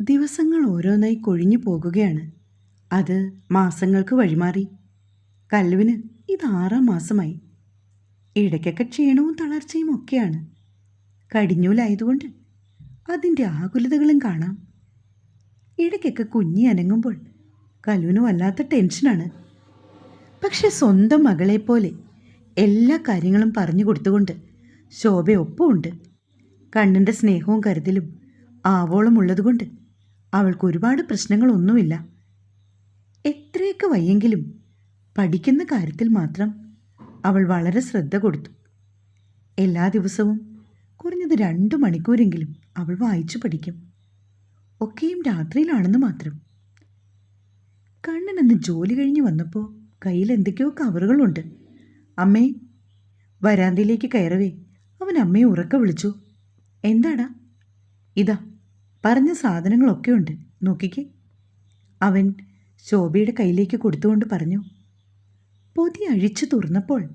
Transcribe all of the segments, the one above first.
ദിവസങ്ങൾ ഓരോന്നായി കൊഴിഞ്ഞു പോകുകയാണ്. അത് മാസങ്ങൾക്ക് വഴിമാറി. കല്ലുവിന് ഇത് ആറാം മാസമായി. ഇടയ്ക്കൊക്കെ ക്ഷീണവും തളർച്ചയും ഒക്കെയാണ്. കടിഞ്ഞൂലായതുകൊണ്ട് അതിന്റെ ആകുലതകളും കാണാം. ഇടയ്ക്കൊക്കെ കുഞ്ഞി അനങ്ങുമ്പോൾ കലുവിന് വല്ലാത്ത ടെൻഷനാണ്. പക്ഷെ സ്വന്തം മകളെപ്പോലെ എല്ലാ കാര്യങ്ങളും പറഞ്ഞു കൊടുത്തുകൊണ്ട് ശോഭയൊപ്പമുണ്ട്. കണ്ണിന്റെ സ്നേഹവും കരുതലും ആവോളം ഉള്ളതുകൊണ്ട് അവൾക്ക് ഒരുപാട് പ്രശ്നങ്ങളൊന്നുമില്ല. എത്രയൊക്കെ വയ്യെങ്കിലും പഠിക്കുന്ന കാര്യത്തിൽ മാത്രം അവൾ വളരെ ശ്രദ്ധ കൊടുത്തു. എല്ലാ ദിവസവും കുറഞ്ഞത് രണ്ട് മണിക്കൂരെങ്കിലും അവൾ വായിച്ചു പഠിക്കും. ഒക്കെയും രാത്രിയിലാണെന്ന് മാത്രം. കണ്ണനെന്ന് ജോലി കഴിഞ്ഞ് വന്നപ്പോൾ കയ്യിൽ എന്തൊക്കെയോ കവറുകളുണ്ട്. അമ്മേ വരാന്തയിലേക്ക് കയറവേ. അവൻ അമ്മയെ ഉറക്ക വിളിച്ചു. എന്താടാ? ഇതാ പറഞ്ഞ സാധനങ്ങളൊക്കെ ഉണ്ട്. നോക്കിക്കേ. അവൻ ശോഭയുടെ കയ്യിലേക്ക് കൊടുത്തുകൊണ്ട് പറഞ്ഞു പൊതി അഴിച്ചു തുറന്നപ്പോൾ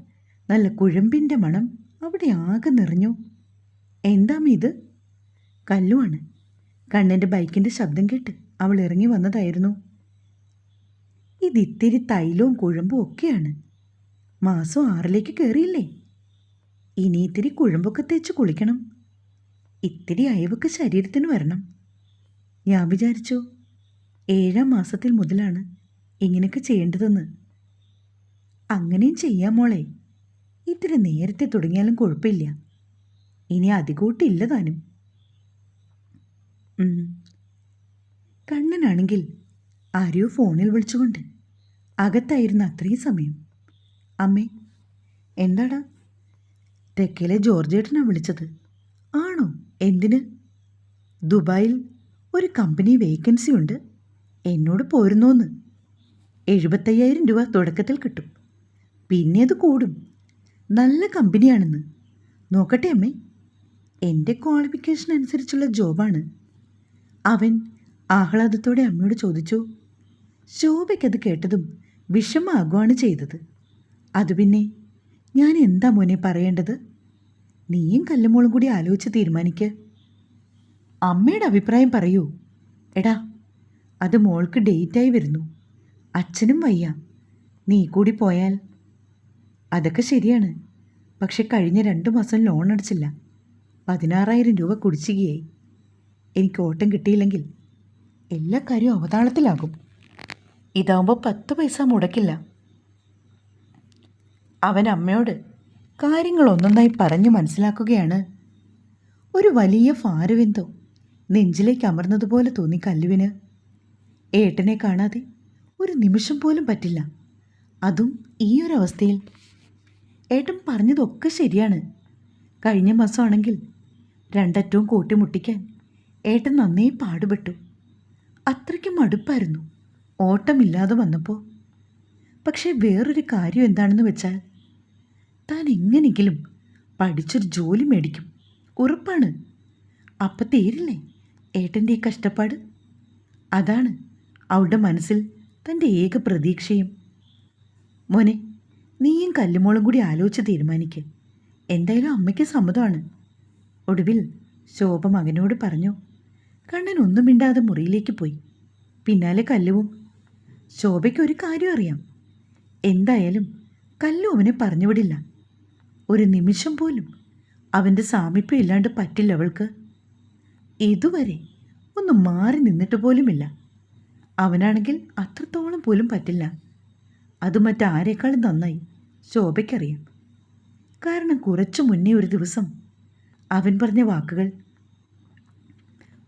നല്ല കുഴമ്പിന്റെ മണം അവിടെ ആകെ നിറഞ്ഞു. എന്താ ഇത് കല്ലുമാണ് കണ്ണന്റെ ബൈക്കിന്റെ ശബ്ദം കേട്ട് അവൾ ഇറങ്ങി വന്നതായിരുന്നു. ഇതിത്തിരി തൈലവും കുഴമ്പും ഒക്കെയാണ്. മാസം ആറിലേക്ക് കയറിയില്ലേ ഇനി ഇത്തിരി കുഴമ്പൊക്കെ തേച്ച് കുളിക്കണം. ഇത്തിരി അയവൊക്കെ ശരീരത്തിന് വരണം. ഞാൻ വിചാരിച്ചു ഏഴാം മാസത്തിൽ മുതലാണ് ഇങ്ങനെയൊക്കെ ചെയ്യേണ്ടതെന്ന്. അങ്ങനെയും ചെയ്യാം മോളെ. ഇത്തിരി നേരത്തെ തുടങ്ങിയാലും കുഴപ്പമില്ല. ഇനി അധികൂട്ടില്ല താനും. കണ്ണനാണെങ്കിൽ ആരെയോ ഫോണിൽ വിളിച്ചുകൊണ്ട് അകത്തായിരുന്ന അത്രയും സമയം. അമ്മേ എന്താടാ? തെക്കേലെ ജോർജേട്ടനാണ് വിളിച്ചത്. ആണോ? എന്തിന്? ദുബായിൽ ഒരു കമ്പനി വേക്കൻസി ഉണ്ട്. എന്നോട് പോരുന്നോന്ന്. എഴുപത്തയ്യായിരം രൂപ തുടക്കത്തിൽ കിട്ടും. പിന്നെ അത് കൂടും. നല്ല കമ്പനിയാണെന്ന്. നോക്കട്ടെ അമ്മേ. എന്റെ ക്വാളിഫിക്കേഷൻ അനുസരിച്ചുള്ള ജോബാണ്. അവൻ ആഹ്ലാദത്തോടെ അമ്മയോട് ചോദിച്ചു. ശോഭയ്ക്കത് കേട്ടതും വിഷമാകുവാണ് ചെയ്തത്. അത് പിന്നെ ഞാൻ എന്താ മോനെ പറയേണ്ടത്? നീയും കല്ലുമോളും കൂടി ആലോചിച്ച് തീരുമാനിക്ക്. അമ്മയുടെ അഭിപ്രായം പറയൂ. എടാ അത് മോൾക്ക് ഡേറ്റായി വരുന്നു. അച്ഛനും വയ്യ. നീ കൂടി പോയാൽ. അതൊക്കെ ശരിയാണ്. പക്ഷെ കഴിഞ്ഞ രണ്ട് മാസം ലോൺ അടച്ചില്ല. പതിനാറായിരം രൂപ കുടിച്ചുകയായി എനിക്ക് ഓട്ടം കിട്ടിയില്ലെങ്കിൽ എല്ലാ കാര്യവും അവതാളത്തിലാകും. ഇതാവുമ്പോൾ പത്ത് പൈസ മുടക്കില്ല. അവൻ അമ്മയോട് കാര്യങ്ങൾ ഒന്നൊന്നായി പറഞ്ഞു മനസ്സിലാക്കുകയാണ്. ഒരു വലിയ ഭാരവെന്തോ നെഞ്ചിലേക്ക് അമർന്നതുപോലെ തോന്നി കല്ലുവിന്. ഏട്ടനെ കാണാതെ ഒരു നിമിഷം പോലും പറ്റില്ല. അതും ഈ ഒരു അവസ്ഥയിൽ. ഏട്ടൻ പറഞ്ഞതൊക്കെ ശരിയാണ്. കഴിഞ്ഞ മാസമാണെങ്കിൽ രണ്ടറ്റവും കൂട്ടിമുട്ടിക്കാൻ ഏട്ടൻ നന്നേ പാടുപെട്ടു. അത്രയ്ക്ക് മടുപ്പായിരുന്നു. ഓട്ടമില്ലാതെ വന്നപ്പോൾ പക്ഷേ വേറൊരു കാര്യം എന്താണെന്ന് വെച്ചാൽ താൻ എങ്ങനെയെങ്കിലും പഠിച്ചൊരു ജോലി മേടിക്കും. ഉറപ്പാണ്. അപ്പം തീരില്ലേ? ഏട്ടന്റെ ഈ കഷ്ടപ്പാട്? അതാണ് അവളുടെ മനസ്സിൽ തന്റെ ഏക പ്രതീക്ഷയും. മോനെ നീയും കല്ലുമോളും കൂടി ആലോചിച്ച് തീരുമാനിക്ക്. എന്തായാലും അമ്മയ്ക്ക് സമ്മതമാണ്. ഒടുവിൽ ശോഭ മകനോട് പറഞ്ഞു കണ്ണൻ ഒന്നും മിണ്ടാതെ മുറിയിലേക്ക് പോയി. പിന്നാലെ കല്ലുവും. ശോഭയ്ക്ക് ഒരു കാര്യം അറിയാം. എന്തായാലും കല്ലു അവനെ പറഞ്ഞുവിടില്ല. ഒരു നിമിഷം പോലും അവന്റെ സാമീപ്യം ഇല്ലാണ്ട് പറ്റില്ല അവൾക്ക്. ഇതുവരെ ഒന്ന് മാറി നിന്നിട്ട് പോലുമില്ല. അവനാണെങ്കിൽ അത്രത്തോളം പോലും പറ്റില്ല. അത് മറ്റാരേക്കാളും നന്നായി. ശോഭയ്ക്കറിയാം. കാരണം കുറച്ചു മുന്നേ ഒരു ദിവസം അവൻ പറഞ്ഞ വാക്കുകൾ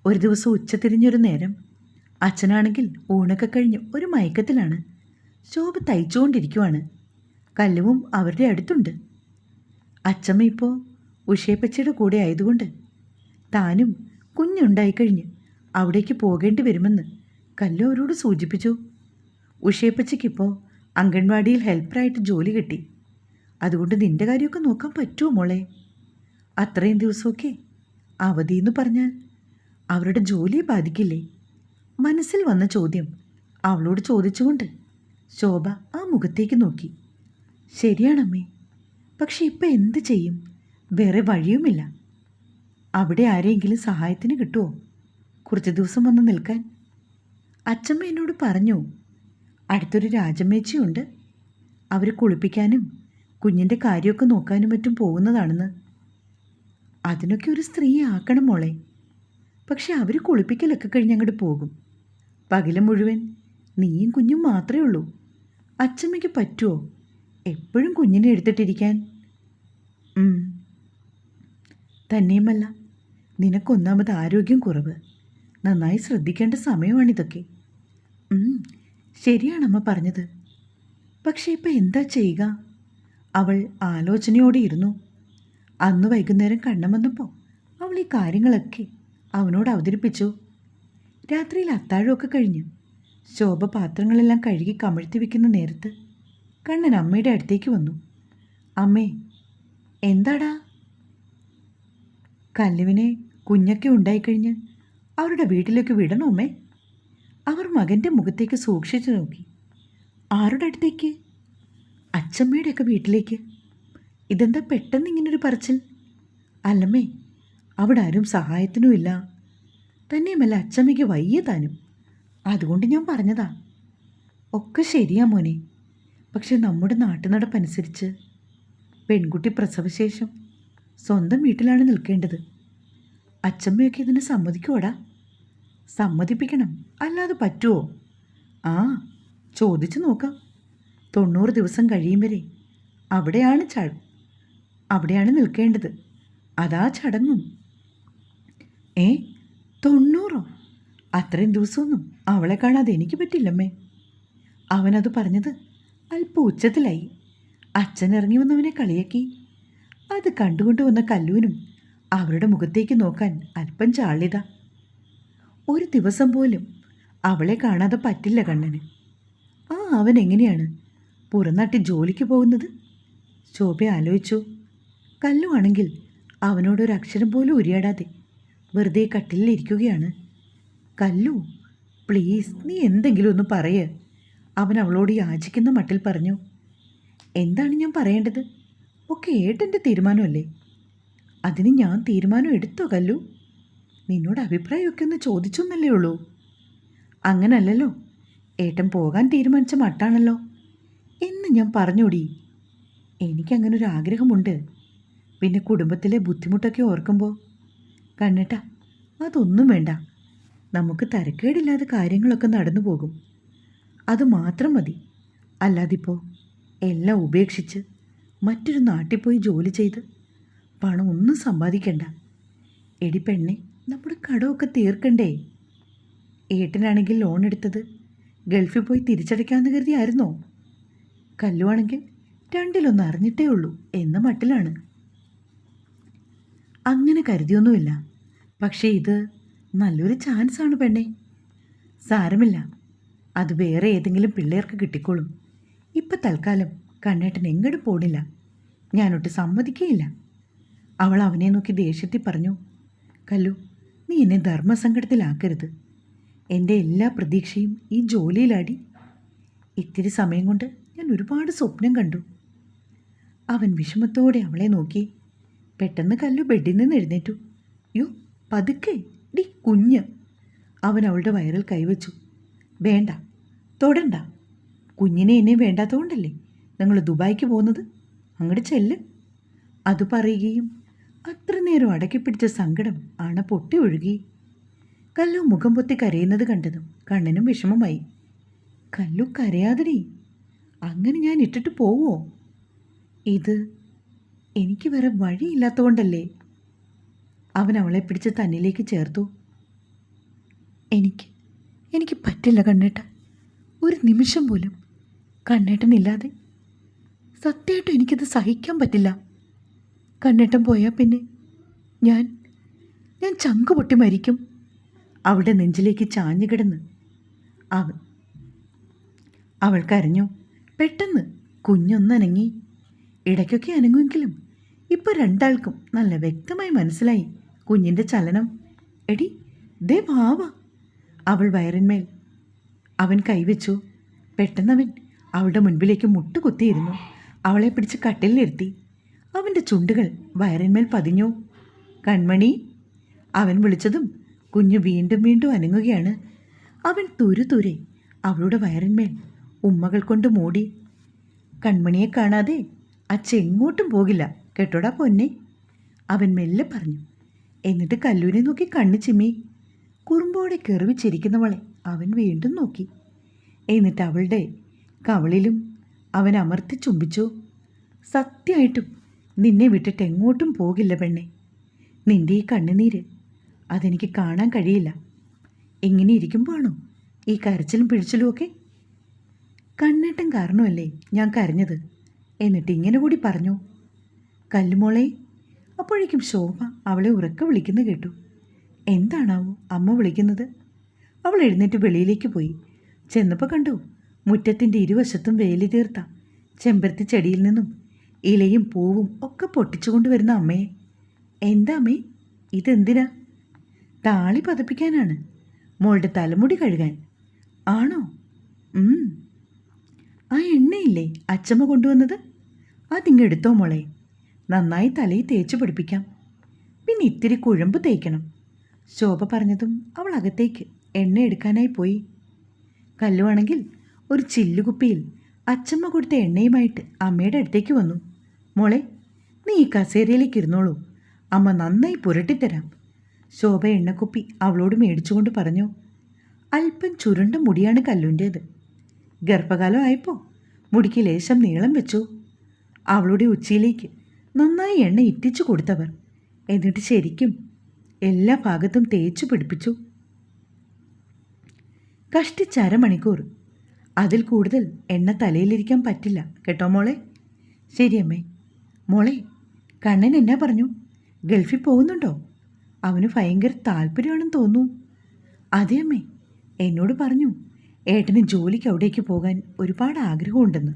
ഒരു ദിവസം ഉച്ചതിരിഞ്ഞൊരു നേരം അച്ഛനാണെങ്കിൽ ഊണൊക്കെ കഴിഞ്ഞ് ഒരു മയക്കത്തിലാണ്. ശോഭ തയ്ച്ചുകൊണ്ടിരിക്കുവാണ്. കല്ലുവും അവരുടെ അടുത്തുണ്ട്. അച്ഛമ്മ ഇപ്പോൾ ഉഷയപ്പച്ചയുടെ കൂടെ ആയതുകൊണ്ട് താനും കുഞ്ഞുണ്ടായിക്കഴിഞ്ഞ് അവിടേക്ക് പോകേണ്ടി വരുമെന്ന് കല്ലോരോട് സൂചിപ്പിച്ചു. ഉഷയപ്പച്ചയ്ക്കിപ്പോൾ അംഗൻവാടിയിൽ ഹെൽപ്പറായിട്ട് ജോലി കിട്ടി. അതുകൊണ്ട് നിന്റെ കാര്യമൊക്കെ നോക്കാൻ പറ്റുമോ മോളെ? അത്രയും ദിവസമൊക്കെ അവധി എന്ന് പറഞ്ഞാൽ അവരുടെ ജോലിയെ ബാധിക്കില്ലേ? മനസ്സിൽ വന്ന ചോദ്യം അവളോട് ചോദിച്ചുകൊണ്ട് ശോഭ ആ മുഖത്തേക്ക് നോക്കി. ശരിയാണമ്മേ പക്ഷെ ഇപ്പം എന്ത് ചെയ്യും? വേറെ വഴിയുമില്ല. അവിടെ ആരെയെങ്കിലും സഹായത്തിന് കിട്ടുമോ കുറച്ച് ദിവസം വന്ന് നിൽക്കാൻ. അച്ചമ്മ എന്നോട് പറഞ്ഞു അടുത്തൊരു രാജമ്മേച്ചിയുണ്ട് അവർ കുളിപ്പിക്കാനും കുഞ്ഞിന്റെ കാര്യമൊക്കെ നോക്കാനും മറ്റും പോകുന്നതാണെന്ന്. അതിനൊക്കെ ഒരു സ്ത്രീയെ ആക്കണം മോളെ. പക്ഷെ അവർ കുളിപ്പിക്കലൊക്കെ കഴിഞ്ഞ് അങ്ങോട്ട് പോകും. പകൽ മുഴുവൻ നീയും കുഞ്ഞും മാത്രമേ ഉള്ളൂ. അച്ചമ്മയ്ക്ക് പറ്റുമോ എപ്പോഴും കുഞ്ഞിനെ എടുത്തിട്ടിരിക്കാൻ. തന്നെയുമല്ല. നിനക്കൊന്നാമത് ആരോഗ്യം കുറവ്. നന്നായി ശ്രദ്ധിക്കേണ്ട സമയമാണിതൊക്കെ. ശരിയാണമ്മ പറഞ്ഞത്. പക്ഷേ ഇപ്പം എന്താ ചെയ്യുക? അവൾ ആലോചനയോടെ ഇരുന്നു. അന്ന് വൈകുന്നേരം കണ്ണം വന്നപ്പോൾ അവൾ ഈ കാര്യങ്ങളൊക്കെ അവനോട് അവതരിപ്പിച്ചു. രാത്രിയിൽ അത്താഴമൊക്കെ കഴിഞ്ഞ് ശോഭ പാത്രങ്ങളെല്ലാം കഴുകി കമഴ്ത്തി വെക്കുന്ന നേരത്ത് കണ്ണൻ അമ്മയുടെ അടുത്തേക്ക് വന്നു. അമ്മേ എന്താടാ? കല്ലുവിനെ കുഞ്ഞൊക്കെ ഉണ്ടായിക്കഴിഞ്ഞ് അവരുടെ വീട്ടിലേക്ക് വിടണോ അമ്മേ? അവർ മകന്റെ മുഖത്തേക്ക് സൂക്ഷിച്ചു നോക്കി. ആരുടെ അടുത്തേക്ക്? അച്ചമ്മയുടെയൊക്കെ വീട്ടിലേക്ക്. ഇതെന്താ പെട്ടെന്ന് ഇങ്ങനൊരു പറച്ചിൽ? അല്ലമ്മേ അവിടെ ആരും സഹായത്തിനുമില്ല. തന്നെയുമല്ല അച്ചമ്മയ്ക്ക് വയ്യ താനും. അതുകൊണ്ട് ഞാൻ പറഞ്ഞതാ. ഒക്കെ ശരിയാ മോനെ. പക്ഷെ നമ്മുടെ നാട്ടുനടപ്പനുസരിച്ച് പെൺകുട്ടി പ്രസവശേഷം സ്വന്തം വീട്ടിലാണ് നിൽക്കേണ്ടത്. അച്ചമ്മയൊക്കെ ഇതിന് സമ്മതിക്കുവോടാ? സമ്മതിപ്പിക്കണം. അല്ലാതെ പറ്റുമോ ആ ചോദിച്ചു നോക്കാം. തൊണ്ണൂറ് ദിവസം കഴിയും വരെ. അവിടെയാണ് ച അവിടെയാണ് നിൽക്കേണ്ടത്. അതാ ചടങ്ങും. ഏ തൊണ്ണൂറോ? അത്രയും ദിവസമൊന്നും അവളെ കാണാതെ എനിക്ക് പറ്റില്ലമ്മേ. അവനത് പറഞ്ഞത് അല്പ ഉച്ചത്തിലായി. അച്ഛൻ ഇറങ്ങി വന്നവനെ കളിയാക്കി. അത് കണ്ടുകൊണ്ട് വന്ന കല്ലൂനും അവരുടെ മുഖത്തേക്ക് നോക്കാൻ അല്പം ചാളിത ഒരു ദിവസം പോലും അവളെ കാണാതെ പറ്റില്ല കണ്ണന്. ആ അവൻ എങ്ങനെയാണ്? പുറന്നാട്ടി ജോലിക്ക് പോകുന്നത്? ശോഭ ആലോചിച്ചു. കല്ലുവാണെങ്കിൽ അവനോടൊരു അക്ഷരം പോലും ഉരിയാടാതെ വെറുതെ കട്ടിലിരിക്കുകയാണ് കല്ലു പ്ലീസ് നീ എന്തെങ്കിലും ഒന്ന് പറയേ അവൻ അവളോട് യാചിക്കുന്ന മട്ടിൽ പറഞ്ഞു. എന്താണ് ഞാൻ പറയേണ്ടത്? ഒക്കെ ഏട്ടന്റെ തീരുമാനമല്ലേ? അതിന് ഞാൻ തീരുമാനം എടുത്തോ കല്ലു? നിന്നോട് അഭിപ്രായമൊക്കെ ഒന്ന് ചോദിച്ചൊന്നല്ലേ ഉള്ളൂ. അങ്ങനല്ലല്ലോ. ഏട്ടൻ പോകാൻ തീരുമാനിച്ച മട്ടാണല്ലോ. എന്ന് ഞാൻ പറഞ്ഞോടി. എനിക്കങ്ങനെ ഒരു ആഗ്രഹമുണ്ട്. പിന്നെ കുടുംബത്തിലെ ബുദ്ധിമുട്ടൊക്കെ ഓർക്കുമ്പോൾ കണ്ണേട്ടാ അതൊന്നും വേണ്ട. നമുക്ക് തരക്കേടില്ലാതെ കാര്യങ്ങളൊക്കെ നടന്നു പോകും. അത് മാത്രം മതി. അല്ലാതിപ്പോൾ എല്ലാം ഉപേക്ഷിച്ച് മറ്റൊരു നാട്ടിൽ പോയി ജോലി ചെയ്ത് പണം ഒന്നും സമ്പാദിക്കണ്ട. എടി പെണ്ണെ നമ്മുടെ കടമൊക്കെ തീർക്കണ്ടേ? ഏട്ടനാണെങ്കിൽ ലോൺ എടുത്തത് ഗൾഫിൽ പോയി തിരിച്ചടയ്ക്കാമെന്ന് കരുതിയായിരുന്നോ? കല്ലുവാണെങ്കിൽ രണ്ടിലൊന്ന് അറിഞ്ഞിട്ടേ ഉള്ളൂ എന്ന മട്ടിലാണ്. അങ്ങനെ കരുതിയൊന്നുമില്ല. പക്ഷേ ഇത് നല്ലൊരു ചാൻസാണ് പെണ്ണെ. സാരമില്ല. അത് വേറെ ഏതെങ്കിലും പിള്ളേർക്ക് കിട്ടിക്കോളും. ഇപ്പം തൽക്കാലം കണ്ണേട്ടൻ എങ്ങോട്ട് പോണില്ല. ഞാനൊട്ട് സമ്മതിക്കുകയില്ല അവൾ അവനെ നോക്കി ദേഷ്യത്തിൽ പറഞ്ഞു കല്ലു നീ എന്നെ ധർമ്മസങ്കടത്തിലാക്കരുത്. എന്റെ എല്ലാ പ്രതീക്ഷയും ഈ ജോലിയിലാടി. ഇത്തിരി സമയം കൊണ്ട് ഞാൻ ഒരുപാട് സ്വപ്നം കണ്ടു. അവൻ വിഷമത്തോടെ അവളെ നോക്കി പെട്ടെന്ന് കല്ലു ബെഡിൽ നിന്ന് എഴുന്നേറ്റു. യോ പതുക്കെ. ഡി കുഞ്ഞ്. അവൻ അവളുടെ വയറിൽ കൈവച്ചു വേണ്ട തൊടണ്ട. കുഞ്ഞിനെ എന്നെ വേണ്ടാത്തതുകൊണ്ടല്ലേ? നിങ്ങൾ ദുബായിക്ക് പോകുന്നത്? അങ്ങോട്ട് ചെല്ല്. അത് പറയുകയും അത്ര നേരം അടക്കിപ്പിടിച്ച സങ്കടം അണ പൊട്ടി ഒഴുകി. കല്ലു മുഖം പൊത്തി കരയുന്നത് കണ്ടതും കണ്ണനും വിഷമമായി. കല്ലു കരയാതിരി അങ്ങനെ ഞാൻ ഇട്ടിട്ട് പോവോ? ഇത് എനിക്ക് വേറെ വഴിയില്ലാത്തതുകൊണ്ടല്ലേ? അവൻ അവളെ പിടിച്ച് തന്നിലേക്ക് ചേർത്തു. എനിക്ക് എനിക്ക് പറ്റില്ല കണ്ണേട്ട. ഒരു നിമിഷം പോലും കണ്ണേട്ടനില്ലാതെ സത്യമായിട്ടും എനിക്കത് സഹിക്കാൻ പറ്റില്ല. കണ്ണേട്ടൻ പോയാൽ പിന്നെ ഞാൻ ഞാൻ ചങ്ക് പൊട്ടി മരിക്കും. അവളുടെ നെഞ്ചിലേക്ക് ചാഞ്ഞു കിടന്ന് അവൻ അവൾ കരഞ്ഞു പെട്ടെന്ന് കുഞ്ഞൊന്നനങ്ങി. ഇടയ്ക്കൊക്കെ അനങ്ങുമെങ്കിലും ഇപ്പോൾ രണ്ടാൾക്കും നല്ല വ്യക്തമായി മനസ്സിലായി കുഞ്ഞിന്റെ ചലനം. എടി ദേ ഭാവ അവൾ വയറിന്മേൽ അവൻ കൈവച്ചു. പെട്ടെന്നവൻ അവളുടെ മുൻപിലേക്ക് മുട്ടുകുത്തിയിരുന്നു. അവളെ പിടിച്ച് കട്ടിലിരുത്തി അവന്റെ ചുണ്ടുകൾ വയറിന്മേൽ പതിഞ്ഞു. കൺമണി അവൻ വിളിച്ചതും കുഞ്ഞു വീണ്ടും വീണ്ടും അനങ്ങുകയാണ്. അവൻ തുരുതുരെ അവളുടെ വയറിന്മേൽ ഉമ്മകൾ കൊണ്ട് മൂടി. കൺമണിയെ കാണാതെ അച്ഛ എങ്ങോട്ടും പോകില്ല കേട്ടോടാ പൊന്നെ അവൻ മെല്ലെ പറഞ്ഞു. എന്നിട്ട് കല്ലൂരെ നോക്കി കണ്ണു ചിമ്മി. കുറുമ്പോടെ കെറിവിച്ചിരിക്കുന്നവളെ അവൻ വീണ്ടും നോക്കി. എന്നിട്ട് അവളുടെ കവളിലും അവൻ അമർത്തി ചുംബിച്ചു. സത്യമായിട്ടും നിന്നെ വിട്ടിട്ട് എങ്ങോട്ടും പോകില്ല പെണ്ണെ. നിന്റെ ഈ കണ്ണുനീര് അതെനിക്ക് കാണാൻ കഴിയില്ല. എങ്ങനെ ഇരിക്കുമ്പോഴാണോ ഈ കരച്ചിലും പിഴിച്ചിലും ഒക്കെ? കണ്ണേട്ടം കാരണമല്ലേ ഞാൻ കരഞ്ഞത്? എന്നിട്ട് ഇങ്ങനെ കൂടി പറഞ്ഞു. കല്ലുമോളെ അപ്പോഴേക്കും ശോഭ അവളെ ഉറക്കെ വിളിക്കുന്ന കേട്ടു. എന്താണാവോ അമ്മ വിളിക്കുന്നത്? അവൾ എഴുന്നേറ്റ് വെളിയിലേക്ക് പോയി. ചെന്നപ്പോൾ കണ്ടു മുറ്റത്തിന്റെ ഇരുവശത്തും വേലി തീർത്ത. ചെമ്പരത്തി ചെടിയിൽ നിന്നും ഇലയും പൂവും ഒക്കെ പൊട്ടിച്ചു കൊണ്ടുവരുന്ന അമ്മയെ എന്താ അമ്മേ? ഇതെന്തിനാ? താളി പതപ്പിക്കാനാണ്. മോളുടെ തലമുടി കഴുകാൻ. ആണോ? ആ എണ്ണയില്ലേ അച്ചമ്മ കൊണ്ടുവന്നത്? അതിങ്ങെടുത്തോ മോളെ. നന്നായി തലയിൽ തേച്ച് പിടിപ്പിക്കാം. പിന്നെ ഇത്തിരി കുഴമ്പ് തേക്കണം. ശോഭ പറഞ്ഞതും അവൾ അകത്തേക്ക് എണ്ണ എടുക്കാനായി പോയി. കല്ലുവാണെങ്കിൽ ഒരു ചില്ലുകുപ്പിയിൽ അച്ചമ്മ കൊടുത്ത എണ്ണയുമായിട്ട് അമ്മയുടെ അടുത്തേക്ക് വന്നു. മോളെ നീ ഈ കസേരയിലേക്ക് ഇരുന്നോളൂ. അമ്മ നന്നായി പുരട്ടിത്തരാം. ശോഭ എണ്ണക്കുപ്പി അവളോട് മേടിച്ചുകൊണ്ട് പറഞ്ഞു അല്പം ചുരുണ്ട മുടിയാണ് കല്ലുന്റേത് ഗർഭകാലം ആയപ്പോൾ മുടിക്ക് ലേശം നീളം വെച്ചു. അവളുടെ ഉച്ചയിലേക്ക് നന്നായി എണ്ണ ഇറ്റിച്ചു കൊടുത്തവർ എന്നിട്ട് ശരിക്കും എല്ലാ ഭാഗത്തും തേച്ചു പിടിപ്പിച്ചു. കഷ്ടിച്ച് അരമണിക്കൂർ അതിൽ കൂടുതൽ എണ്ണ തലയിലിരിക്കാൻ പറ്റില്ല. കേട്ടോ മോളെ? ശരി അമ്മേ. മോളെ കണ്ണൻ എന്നാ പറഞ്ഞു? ഗൾഫിൽ പോകുന്നുണ്ടോ? അവന് ഭയങ്കര താല്പര്യമാണെന്ന് തോന്നുന്നു. അതെ അമ്മേ എന്നോട് പറഞ്ഞു ഏട്ടന് ജോലിക്ക് അവിടേക്ക് പോകാൻ ഒരുപാട് ആഗ്രഹമുണ്ടെന്ന്.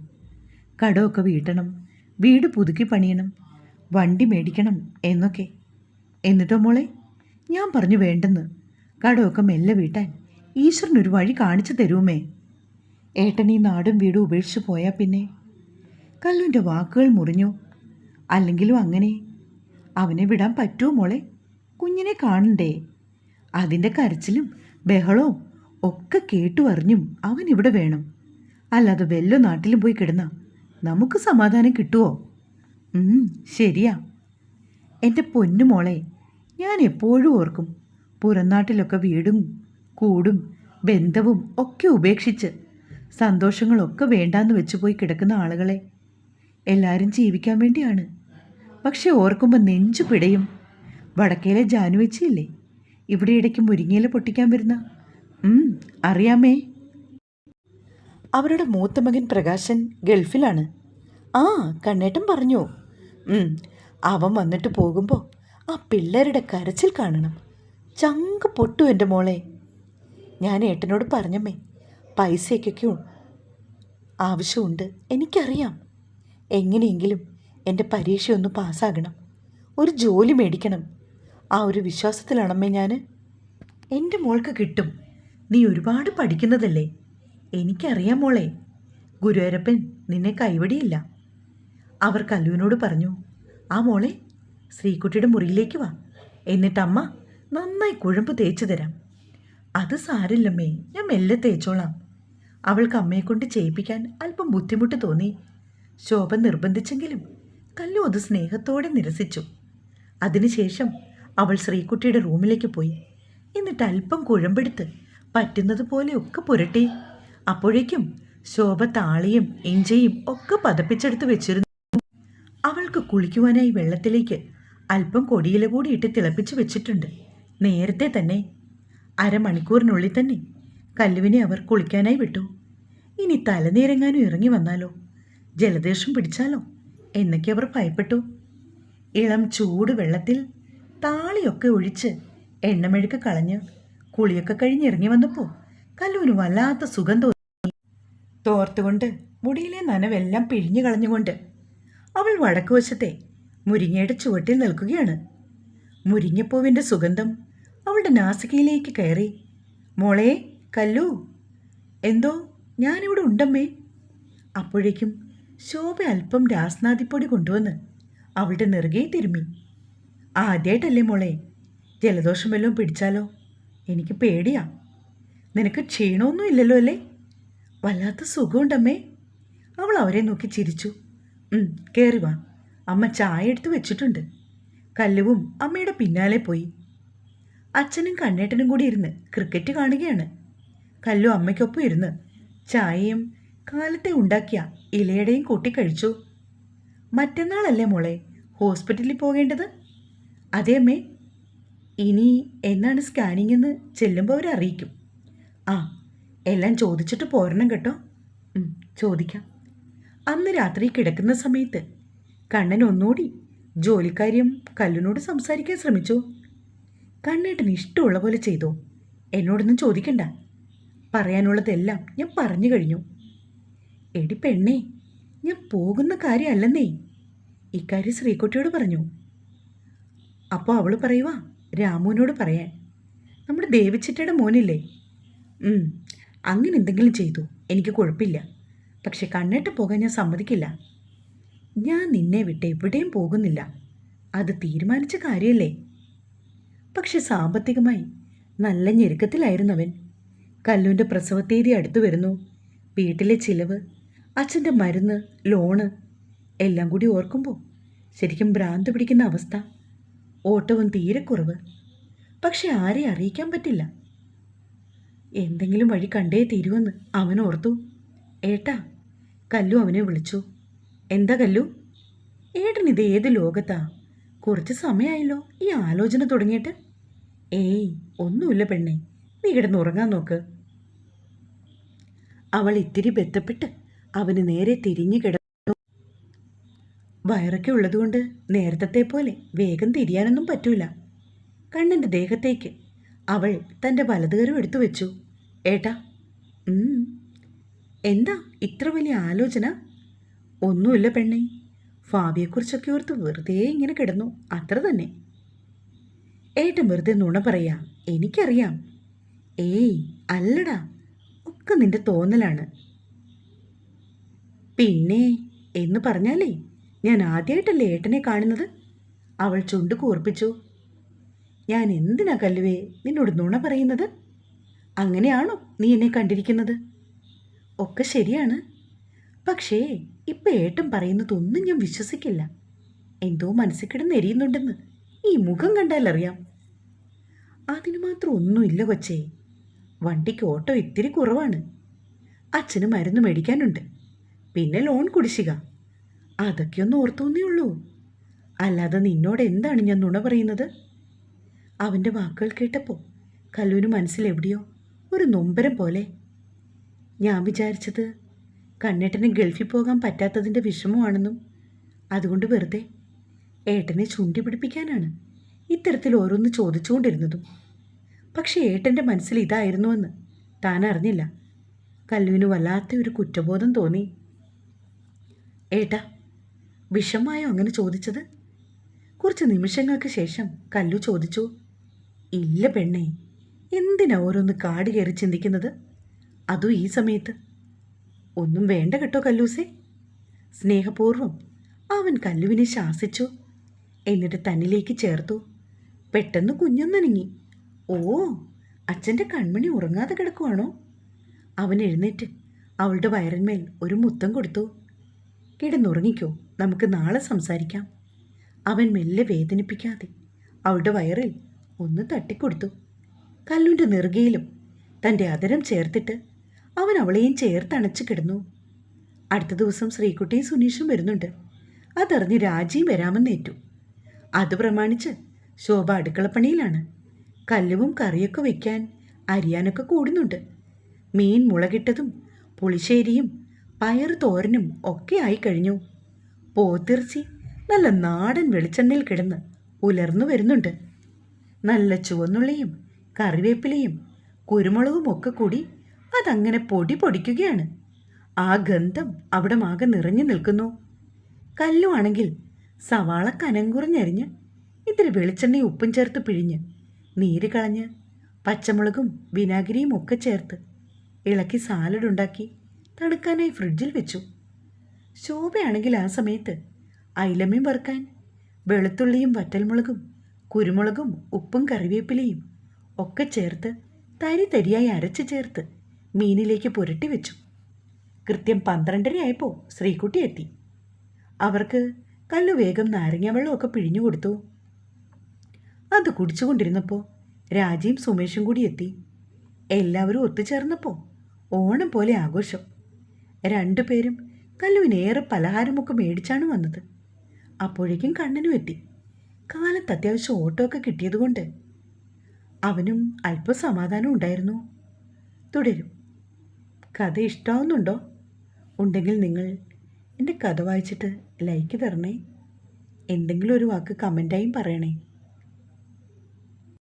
കടമൊക്കെ വീട്ടണം വീട് പുതുക്കി പണിയണം വണ്ടി മേടിക്കണം എന്നൊക്കെ. എന്നിട്ടോ മോളെ? ഞാൻ പറഞ്ഞു വേണ്ടെന്ന്. കടമൊക്കെ മെല്ലെ വീട്ടാൻ ഈശ്വരനൊരു വഴി കാണിച്ചു തരുമേ ഏട്ടൻ ഈ നാടും വീടും ഉപേക്ഷിച്ചു പോയാൽ പിന്നെ? കല്ലുന്റെ വാക്കുകൾ മുറിഞ്ഞു. അല്ലെങ്കിലും അങ്ങനെ. അവനെ വിടാൻ പറ്റുമോ മോളെ? കുഞ്ഞിനെ കാണണ്ടേ? അതിന്റെ കരച്ചിലും ബഹളവും ഒക്കെ കേട്ടു അറിഞ്ഞും അവൻ ഇവിടെ വേണം. അല്ലാതെ വല്ല നാട്ടിലും പോയി കിടന്ന നമുക്ക് സമാധാനം കിട്ടുമോ ശരിയാ. എന്റെ പൊന്നു മോളെ ഞാൻ എപ്പോഴും ഓർക്കും പുറംനാട്ടിലൊക്കെ വീടും കൂടും ബന്ധവും ഒക്കെ ഉപേക്ഷിച്ച് സന്തോഷങ്ങളൊക്കെ വേണ്ടാന്ന് വെച്ച് പോയി കിടക്കുന്ന ആളുകളെ. എല്ലാവരും ജീവിക്കാൻ വേണ്ടിയാണ്. പക്ഷെ ഓർക്കുമ്പോൾ നെഞ്ചു പിടയും. വടക്കേലെ ജാനുവെച്ചില്ലേ ഇവിടെ ഇടയ്ക്ക് മുരിങ്ങയില പൊട്ടിക്കാൻ വരുന്ന. അറിയാമേ. അവരുടെ മൂത്ത മകൻ പ്രകാശൻ ഗൾഫിലാണ്. ആ കണ്ണേട്ടൻ പറഞ്ഞു. അവൻ വന്നിട്ട് പോകുമ്പോൾ ആ പിള്ളേരുടെ കരച്ചിൽ കാണണം. ചങ്ക് പൊട്ടു എന്റെ മോളെ. ഞാൻ ഏട്ടനോട് പറഞ്ഞമ്മേ പൈസയ്ക്കൊക്കെ ആവശ്യമുണ്ട്. എനിക്കറിയാം. എങ്ങനെയെങ്കിലും എന്റെ പരീക്ഷയൊന്ന് പാസ്സാകണം. ഒരു ജോലി മേടിക്കണം. ആ ഒരു വിശ്വാസത്തിലാണമ്മേ ഞാൻ എന്റെ മോൾക്ക് കിട്ടും. നീ ഒരുപാട് പഠിക്കുന്നതല്ലേ? എനിക്കറിയാം മോളെ. ഗുരുവരപ്പൻ നിന്നെ കൈവടിയില്ല. അവർ കല്ലുവിനോട് പറഞ്ഞു ആ മോളെ ശ്രീകുട്ടിയുടെ മുറിയിലേക്ക് വാ. എന്നിട്ട് അമ്മ നന്നായി കുഴമ്പ് തേച്ചു തരാം. അത് സാരില്ലമ്മേ ഞാൻ മെല്ലെ തേച്ചോളാം. അവൾക്ക് അമ്മയെ കൊണ്ട് ചെയ്യിപ്പിക്കാൻ അല്പം ബുദ്ധിമുട്ട് തോന്നി. ശോഭ നിർബന്ധിച്ചെങ്കിലും കല്ലു അത് സ്നേഹത്തോടെ നിരസിച്ചു. അതിനുശേഷം അവൾ ശ്രീകുട്ടിയുടെ റൂമിലേക്ക് പോയി. എന്നിട്ട് അല്പം കുഴമ്പെടുത്ത് പറ്റുന്നത് പോലെയൊക്കെ പുരട്ടി. അപ്പോഴേക്കും ശോഭ താളിയും ഇഞ്ചയും ഒക്കെ പതപ്പിച്ചെടുത്ത് വെച്ചിരുന്നു. അവൾക്ക് കുളിക്കുവാനായി വെള്ളത്തിലേക്ക് അല്പം കൊടിയില കൂടി ഇട്ട് തിളപ്പിച്ച് വെച്ചിട്ടുണ്ട്. നേരത്തെ തന്നെ അരമണിക്കൂറിനുള്ളിൽ തന്നെ കല്ലുവിനെ അവർ കുളിക്കാനായി വിട്ടു. ഇനി തലനീരങ്ങാനും ഇറങ്ങി വന്നാലോ? ജലദോഷം പിടിച്ചാലോ? എന്നൊക്കെ അവർ ഭയപ്പെട്ടു. ഇളം ചൂട് വെള്ളത്തിൽ താളിയൊക്കെ ഒഴിച്ച് എണ്ണമെഴുക്ക് കളഞ്ഞ് കുളിയൊക്കെ കഴിഞ്ഞ് ഇറങ്ങി വന്നപ്പോൾ കല്ലൂന് വല്ലാത്ത സുഖം തോന്നി. തോർത്തുകൊണ്ട് മുടിയിലെ നനവെല്ലാം പിഴിഞ്ഞു കളഞ്ഞുകൊണ്ട് അവൾ വടക്കുവശത്തെ മുരിങ്ങയുടെ ചുവട്ടിൽ നിൽക്കുകയാണ്. മുരിങ്ങപ്പൂവിന്റെ സുഗന്ധം അവളുടെ നാസികയിലേക്ക് കയറി മോളെ കല്ലു എന്തോ ഞാനിവിടെ ഉണ്ടമ്മേ. അപ്പോഴേക്കും ശോഭ അല്പം രാസ്നാദിപ്പൊടി കൊണ്ടുവന്ന് അവളുടെ നെറുകെ തിരുമ്മി. ആദ്യമായിട്ടല്ലേ മോളെ ജലദോഷം വല്ലതും പിടിച്ചാലോ? എനിക്ക് പേടിയാ. നിനക്ക് ക്ഷീണമൊന്നും ഇല്ലല്ലോ അല്ലേ? വല്ലാത്ത സുഖമുണ്ടമ്മേ. അവൾ അവരെ നോക്കി ചിരിച്ചു. കയറി വാ. അമ്മ ചായ എടുത്ത് വെച്ചിട്ടുണ്ട്. കല്ലുവും അമ്മയുടെ പിന്നാലെ പോയി. അച്ഛനും കണ്ണേട്ടനും കൂടി ഇരുന്ന് ക്രിക്കറ്റ് കാണുകയാണ്. കല്ലു അമ്മയ്ക്കൊപ്പം ഇരുന്ന് ചായയും കാലത്തെ ഉണ്ടാക്കിയ ഇലയുടെയും കൂട്ടി കഴിച്ചു. മറ്റന്നാളല്ലേ മോളെ? ഹോസ്പിറ്റലിൽ പോകേണ്ടത്? അതെ അമ്മേ. ഇനി എന്നാണ് സ്കാനിംഗ് എന്ന് ചെല്ലുമ്പോൾ അവർ അറിയിക്കും. ആ എല്ലാം ചോദിച്ചിട്ട് പോരണം കേട്ടോ. ചോദിക്കാം. അന്ന് രാത്രി കിടക്കുന്ന സമയത്ത് കണ്ണൻ ഒന്നുകൂടി ജോലിക്കാരിയും കല്ലിനോട് സംസാരിക്കാൻ ശ്രമിച്ചു. കണ്ണേട്ടന് ഇഷ്ടമുള്ള പോലെ ചെയ്തോ. എന്നോടൊന്നും ചോദിക്കണ്ട. പറയാനുള്ളതെല്ലാം ഞാൻ പറഞ്ഞു കഴിഞ്ഞു. എടി പെണ്ണേ ഞാൻ പോകുന്ന കാര്യമല്ലെന്നേ ഇക്കാര്യം ശ്രീകുട്ടിയോട് പറഞ്ഞു. അപ്പോൾ അവൾ പറയുവാ രാമുവിനോട് പറയാൻ. നമ്മുടെ ദേവിച്ചിട്ടയുടെ മോനില്ലേ? അങ്ങനെ എന്തെങ്കിലും ചെയ്തു എനിക്ക് കുഴപ്പമില്ല. പക്ഷെ കണ്ണിട്ട് പോകാൻ ഞാൻ സമ്മതിക്കില്ല. ഞാൻ നിന്നെ വിട്ട് എവിടെയും പോകുന്നില്ല. അത് തീരുമാനിച്ച കാര്യമല്ലേ പക്ഷെ സാമ്പത്തികമായി നല്ല ഞെരുക്കത്തിലായിരുന്നവൻ കല്ലുവിന്റെ പ്രസവത്തീയതി അടുത്തു വരുന്നു. വീട്ടിലെ ചിലവ് അച്ഛന്റെ മരുന്ന് ലോണ് എല്ലാം കൂടി ഓർക്കുമ്പോൾ ശരിക്കും ഭ്രാന്ത് പിടിക്കുന്ന അവസ്ഥ. ഓട്ടവും തീരെ കുറവ്. പക്ഷെ ആരെ അറിയിക്കാൻ പറ്റില്ല. എന്തെങ്കിലും വഴി കണ്ടേ തീരുവെന്ന് അവൻ ഓർത്തു. ഏട്ടാ കല്ലു അവനെ വിളിച്ചു. എന്താ കല്ലു? ഏട്ടൻ ഇത് ഏത് ലോകത്താ? കുറച്ച് സമയമായല്ലോ ഈ ആലോചന തുടങ്ങിയിട്ട്. ഏയ് ഒന്നുമില്ല പെണ്ണേ. നീ കിടന്ന് ഉറങ്ങാൻ നോക്ക്. അവൾ ഇത്തിരി ബന്ധപ്പെട്ട് അവന് നേരെ തിരിഞ്ഞു കിടന്നു. വയറൊക്കെ ഉള്ളതുകൊണ്ട് നേരത്തെ പോലെ വേഗം തിരിയാനൊന്നും പറ്റൂല. കണ്ണന്റെ ദേഹത്തേക്ക് അവൾ തന്റെ വലതുകരം എടുത്തു വെച്ചു. ഏട്ടാ എന്താ ഇത്ര വലിയ ആലോചന? ഒന്നുമില്ല പെണ്ണെ ഫാബിയെക്കുറിച്ചൊക്കെ ഓർത്ത് വെറുതെ ഇങ്ങനെ കിടന്നു. അത്ര തന്നെ. ഏട്ടൻ വെറുതെ നുണ പറയാം. എനിക്കറിയാം. ഏയ് അല്ലടാ. ഒക്കെ നിന്റെ തോന്നലാണ്. പിന്നെ എന്ന് പറഞ്ഞാലേ ഞാൻ ആദ്യമായിട്ടല്ലേ ഏട്ടനെ കാണുന്നത്? അവൾ ചുണ്ട് കൂർപ്പിച്ചു. ഞാൻ എന്തിനാ കല്ലുവേ നിന്നോട് നുണ പറയുന്നത്? അങ്ങനെയാണോ നീ എന്നെ കണ്ടിരിക്കുന്നത്? ഒക്കെ ശരിയാണ്. പക്ഷേ ഇപ്പം ഏട്ടൻ പറയുന്നതൊന്നും ഞാൻ വിശ്വസിക്കില്ല. എന്തോ മനസ്സിൽ കിടന്ന് എരിയുന്നുണ്ടെന്ന് ഈ മുഖം കണ്ടാലറിയാം. അതിന് മാത്രം ഒന്നുമില്ല കൊച്ചേ. വണ്ടിക്ക് ഓട്ടോ ഇത്തിരി കുറവാണ്. അച്ഛന് മരുന്ന് മേടിക്കാനുണ്ട്. പിന്നെ ലോൺ കുടിശിക അതൊക്കെ ഒന്ന് ഓർത്തോന്നേ ഉള്ളൂ. അല്ലാതെ നിന്നോട് എന്താണ് ഞാൻ നുണ പറയുന്നത്? അവന്റെ വാക്കുകൾ കേട്ടപ്പോൾ കല്ലുവിന് മനസ്സിലെവിടെയോ ഒരു നൊമ്പരം പോലെ. ഞാൻ വിചാരിച്ചത് കണ്ണേട്ടന് ഗൾഫിൽ പോകാൻ പറ്റാത്തതിന്റെ വിഷമമാണെന്നും അതുകൊണ്ട് വെറുതെ ഏട്ടനെ ചുണ്ടി പിടിപ്പിക്കാനാണ് ഇത്തരത്തിൽ ഓരോന്ന് ചോദിച്ചുകൊണ്ടിരുന്നതും. പക്ഷേ ഏട്ടന്റെ മനസ്സിൽ ഇതായിരുന്നുവെന്ന് താൻ അറിഞ്ഞില്ല. കല്ലുവിന് വല്ലാത്ത ഒരു കുറ്റബോധം തോന്നി. ഏട്ടാ വിഷമായോ അങ്ങനെ ചോദിച്ചത്? കുറച്ച് നിമിഷങ്ങൾക്ക് ശേഷം കല്ലു ചോദിച്ചു. ഇല്ല പെണ്ണേ എന്തിനാ ഓരോന്ന് കാട് കയറി ചിന്തിക്കുന്നത്? അതും ഈ സമയത്ത്? ഒന്നും വേണ്ട കേട്ടോ കല്ലൂസേ. സ്നേഹപൂർവം അവൻ കല്ലുവിനെ ശാസിച്ചു. എന്നിട്ട് തന്നിലേക്ക് ചേർത്തു. പെട്ടെന്ന് കുഞ്ഞൊന്നനങ്ങി. ഓ അച്ഛന്റെ കൺമണി ഉറങ്ങാതെ കിടക്കുവാണോ? അവൻ എഴുന്നേറ്റ് അവളുടെ വയറിന്മേൽ ഒരു മുത്തം കൊടുത്തു. കിടന്നുറങ്ങിക്കോ നമുക്ക് നാളെ സംസാരിക്കാം. അവൻ മെല്ലെ വേദനിപ്പിക്കാതെ അവളുടെ വയറിൽ ഒന്ന് തട്ടിക്കൊടുത്തു. കല്ലുന്റെ നെറുകയിലും തന്റെ അതരം ചേർത്തിട്ട് അവൻ അവളെയും ചേർത്തണച്ച് കിടന്നു. അടുത്ത ദിവസം ശ്രീകുട്ടിയും സുനീഷും വരുന്നുണ്ട്. അതറിഞ്ഞ് രാജിയും വരാമെന്നേറ്റു. അത് പ്രമാണിച്ച് ശോഭ അടുക്കളപ്പണിയിലാണ്. കല്ലുവും കറിയൊക്കെ വയ്ക്കാൻ അരിയാനൊക്കെ കൂടുന്നുണ്ട്. മീൻ മുളകിട്ടതും പുളിശ്ശേരിയും പയർ തോരനും ഒക്കെ ആയി കഴിഞ്ഞു പോത്തിറച്ചി നല്ല നാടൻ വെളിച്ചെണ്ണയിൽ കിടന്ന് ഉലർന്നു വരുന്നുണ്ട്. നല്ല ചുവന്നുള്ളിയും കറിവേപ്പിലയും കുരുമുളകും ഒക്കെ കൂടി അതങ്ങനെ പൊടി പൊടിക്കുകയാണ്. ആ ഗന്ധം അവിടെ ആകെ നിറഞ്ഞു നിൽക്കുന്നു. കല്ലുവാണെങ്കിൽ സവാള കനം കുറഞ്ഞരിഞ്ഞ് ഇത്തിരി വെളിച്ചെണ്ണയും ഉപ്പും ചേർത്ത് പിഴിഞ്ഞ് നീര് കളഞ്ഞ് പച്ചമുളകും വിനാഗിരിയും ഒക്കെ ചേർത്ത് ഇളക്കി സാലഡ് ഉണ്ടാക്കി തണുക്കാനായി ഫ്രിഡ്ജിൽ വെച്ചു. ശോഭയാണെങ്കിൽ ആ സമയത്ത് അയിലമ്മയും വറുക്കാൻ വെളുത്തുള്ളിയും വറ്റൽമുളകും കുരുമുളകും ഉപ്പും കറിവേപ്പിലയും ഒക്കെ ചേർത്ത് തരി തരിയായി അരച്ചു ചേർത്ത് മീനിലേക്ക് പുരട്ടി വെച്ചു. കൃത്യം പന്ത്രണ്ടരയായപ്പോൾ ശ്രീകുട്ടി എത്തി. അവർക്ക് കല്ലു വേഗം നാരങ്ങ വെള്ളമൊക്കെ പിഴിഞ്ഞു കൊടുത്തു. അത് കുടിച്ചുകൊണ്ടിരുന്നപ്പോൾ രാജിയും സുമേഷും കൂടി എത്തി. എല്ലാവരും ഒത്തുചേർന്നപ്പോൾ ഓണം പോലെ ആഘോഷം. രണ്ടുപേരും കല്ലുവിനേറെ പലഹാരമൊക്കെ മേടിച്ചാണ് വന്നത്. അപ്പോഴേക്കും കണ്ണനും എത്തി. കാലത്ത് അത്യാവശ്യം ഓട്ടോ ഒക്കെ കിട്ടിയതുകൊണ്ട് അവനും അല്പം സമാധാനം ഉണ്ടായിരുന്നു. തുടരും. കഥ ഇഷ്ടാവുന്നുണ്ടോ? ഉണ്ടെങ്കിൽ നിങ്ങൾ എന്റെ കഥ വായിച്ചിട്ട് ലൈക്ക് തരണേ. എന്തെങ്കിലും ഒരു വാക്ക് കമന്റായും പറയണേ.